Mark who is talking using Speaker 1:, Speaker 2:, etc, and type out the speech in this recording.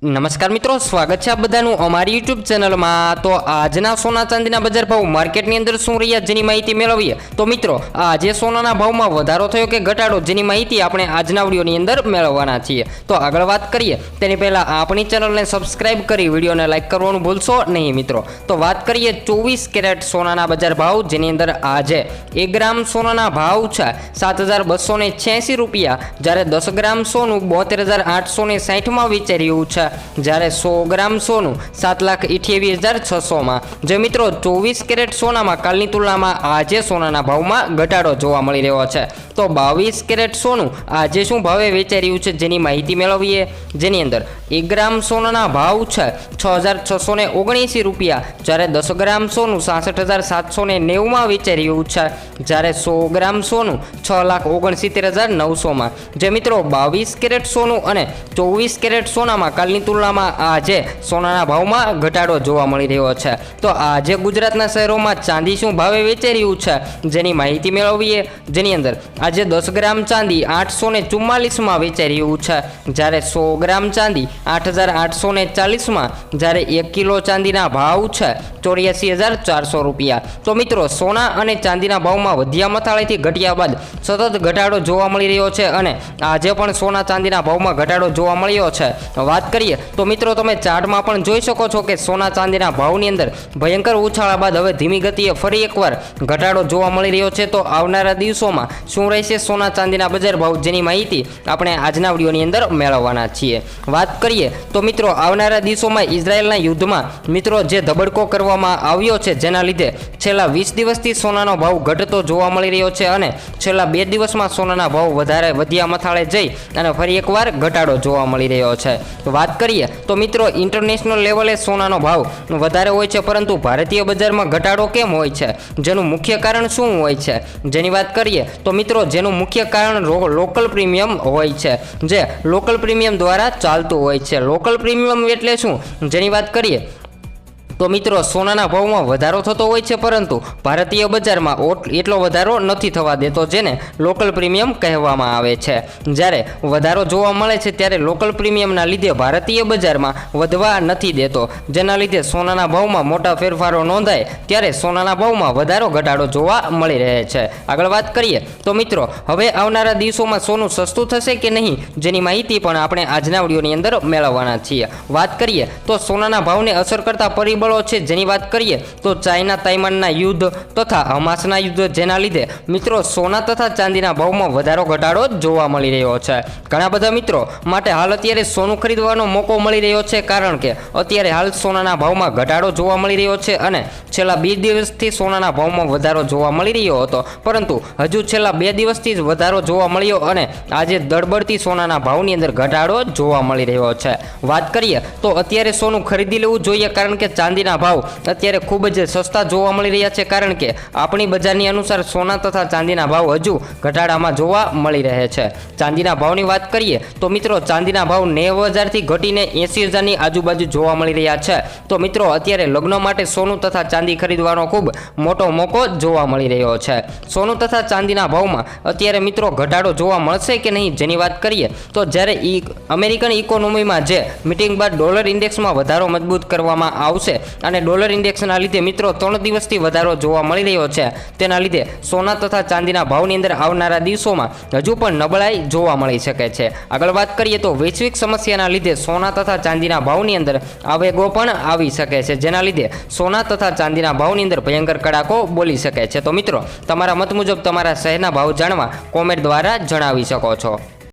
Speaker 1: નમસ્કાર મિત્રો, સ્વાગત છે આ બધાનું અમારી યુટ્યુબ ચેનલમાં. તો આજના સોના ચાંદીના બજાર ભાવ માર્કેટની અંદર શું રહ્યા જેની માહિતી મેળવીએ? તો મિત્રો, આજે સોનાના ભાવમાં વધારો થયો કે ઘટાડો જેની માહિતી આપણે આજના વિડીયોની અંદર મેળવવાના છીએ. તો આગળ વાત કરીએ, તેની પહેલાં આપણી ચેનલને સબસ્ક્રાઇબ કરી, વિડીયોને લાઇક કરવાનું ભૂલશો નહીં મિત્રો. તો વાત કરીએ ચોવીસ કેરેટ સોનાના બજાર ભાવ જેની અંદર આજે એક ગ્રામ સોનાના ભાવ છે સાત હજાર બસો ને રૂપિયા, જ્યારે દસ ગ્રામ સોનું બોતેર હજાર આઠસો ને સાઠમાં વેચાઈ રહ્યું છે. જ્યારે સો ગ્રામ સોનું સાત લાખ અઠ્યાવીસ હજાર છસોમાં. જે મિત્રો, ચોવીસ કેરેટ સોનામાં કાલની તુલનામાં આજે સોનાના ભાવમાં ઘટાડો જોવા મળી રહ્યો છે. તો બાવીસ કેરેટ સોનું આજે શું ભાવે વેચાઈ રહ્યું છે જેની માહિતી મેળવીએ? જેની અંદર એક ગ્રામ સોનાના ભાવ છે છ હજાર છસો ને ઓગણીસી રૂપિયા. જ્યારે દસ ગ્રામ સોનું સાસઠ હજાર સાતસો ને નેવુંમાં વેચાઈ રહ્યું છે. જ્યારે સો ગ્રામ સોનું છ લાખ ઓગણસિત્તેર હજાર નવસોમાં. જે મિત્રો, બાવીસ કેરેટ સોનું અને ચોવીસ કેરેટ સોનામાં કાલની તુલનામાં આજે સોનાના ભાવમાં ઘટાડો જોવા મળી રહ્યો છે. તો આજે ગુજરાતના શહેરોમાં ચાંદી શું ભાવે વેચાઈ રહ્યું છે, જેની માહિતી મેળવીએ. જેની અંદર આજે દસ ગ્રામ ચાંદી આઠસો ને ચુમ્માલીસમાં વેચાઈ રહ્યું છે. જ્યારે સો ગ્રામ ચાંદી આઠ હજાર આઠસો ને ચાલીસમાં જ્યારે એક કિલો ચાંદીના ભાવ છે ચોર્યાસી હજાર ચારસો રૂપિયા. તો મિત્રો, સોના અને ચાંદીના ભાવમાં વધ્યા મથાળેથી ઘટ્યા બાદ સતત ઘટાડો જોવા મળી રહ્યો છે અને આજે પણ સોના ચાંદીના ભાવમાં ઘટાડો જોવા મળ્યો છે. વાત કરીએ તો મિત્રો, તમે ચાર્ટમાં પણ જોઈ શકો છો કે સોના ચાંદીના ભાવની અંદર ભયંકર ઉછાળા બાદ હવે ધીમી ગતિએ ફરી એકવાર ઘટાડો જોવા મળી રહ્યો છે. તો આવનારા દિવસોમાં શું રહેશે સોના ચાંદીના બજાર ભાવ જેની માહિતી આપણે આજના વિડીયોની અંદર મેળવવાના છીએ. વાત કરીએ તો મિત્રો, આવનારા દિવસોમાં ઇઝરાયેલના યુદ્ધમાં મિત્રો, જે ધબડકો કરવામાં આવ્યો છે, જેના લીધે છેલ્લા વીસ દિવસથી સોનાનો ભાવ ઘટતો જોવા મળી રહ્યો છે અને છેલ્લા બે દિવસમાં સોનાના ભાવ વધારે વધ્યા મથાળે જઈ અને ફરી એકવાર ઘટાડો જોવા મળી રહ્યો છે. વાત કરીએ. તો મિત્રો ઇન્ટરનેશનલ લેવલે સોનાનો ભાવ વધારે હોય છે, પરંતુ ભારતીય બજારમાં ઘટાડો કેમ હોય છે? જેનું મુખ્ય કારણ શું હોય છે? જેની વાત કરીએ, તો મિત્રો, જેનું મુખ્ય કારણ લોકલ પ્રીમિયમ હોય છે, જે લોકલ પ્રીમિયમ દ્વારા ચાલતું હોય છે. લોકલ પ્રીમિયમ એટલે શું? જેની વાત કરીએ તો મિત્રો, સોનાના ભાવમાં વધારો થતો હોય છે પરંતુ ભારતીય બજારમાં એટલો વધારો નથી થવા દેતો જેને લોકલ પ્રીમિયમ કહેવામાં આવે છે. જ્યારે વધારો જોવા મળે છે ત્યારે લોકલ પ્રીમિયમના લીધે ભારતીય બજારમાં વધવા નથી દેતો. જેના લીધે સોનાના ભાવમાં મોટા ફેરફારો નોંધાય ત્યારે સોનાના ભાવમાં વધારો ઘટાડો જોવા મળી રહે છે. આગળ વાત કરીએ તો મિત્રો, હવે આવનારા દિવસોમાં સોનું સસ્તું થશે કે નહીં જેની માહિતી પણ આપણે આજના વિડીયોની અંદર મેળવવાના છીએ. વાત કરીએ તો સોનાના ભાવને અસર કરતા પરિબળો છે જેની વાત કરીએ તો ચાઇના તાઇવાનના યુદ્ધ તથા હમાસના યુદ્ધ જેના લીધે મિત્રો સોના તથા ચાંદીના ભાવમાં વધારો ઘટાડો જોવા મળી રહ્યો છે. ઘણા બધા મિત્રો માટે હાલ અત્યારે સોનું ખરીદવાનો મોકો મળી રહ્યો છે કારણ કે અત્યારે હાલ સોનાના ભાવમાં ઘટાડો જોવા મળી રહ્યો છે અને છેલ્લા બે દિવસથી સોનાના ભાવમાં વધારો જોવા મળી રહ્યો હતો. પરંતુ હજુ છેલ્લા બે દિવસથી જ વધારો જોવા મળ્યો અને આજે દળબડતી સોનાના ભાવની અંદર ઘટાડો જોવા મળી રહ્યો છે. વાત કરીએ તો અત્યારે સોનું ખરીદી લેવું જોઈએ કારણ કે ચાંદીના ભાવ અત્યારે ખૂબ જ સસ્તા જોવા મળી રહ્યા છે કારણ કે આપણી બજારની અનુસાર સોના તથા ચાંદીના ભાવ હજુ ઘટાડામાં જોવા મળી રહે છે. ચાંદીના ભાવની વાત કરીએ તો મિત્રો ચાંદીના ભાવ નેવું હજારથી ઘટીને એંસી હજારની આજુબાજુ જોવા મળી રહ્યા છે. તો મિત્રો અત્યારે લગ્ન માટે સોનું તથા ચાંદી ખરીદવાનો ખૂબ મોટો મોકો જોવા મળી રહ્યો છે. સોનું તથા ચાંદીના ભાવમાં અત્યારે મિત્રો ઘટાડો જોવા મળશે કે નહીં જેની વાત કરીએ તો જ્યારે અમેરિકન ઇકોનોમીમાં જે મિટિંગ બાદ ડોલર ઇન્ડેક્સમાં વધારો મજબૂત કરવામાં આવશે અને ડોલર ઇન્ડેક્સના લીધે મિત્રો ત્રણ દિવસથી વધારો જોવા મળી રહ્યો છે. તેના લીધે સોના તથા ચાંદીના ભાવની અંદર આવનારા દિવસોમાં હજુ પણ નબળાઈ જોવા મળી શકે છે. આગળ વાત કરીએ તો વૈશ્વિક સમસ્યાના લીધે સોના તથા ચાંદીના ભાવની અંદર આવેગો પણ આવી શકે છે. જેના લીધે સોના તથા ચાંદીના ભાવની અંદર ભયંકર કડાકો બોલી શકે છે. તો મિત્રો, તમારા મત મુજબ તમારા શહેરના ભાવ જાણવા કોમેન્ટ દ્વારા જણાવી શકો છો.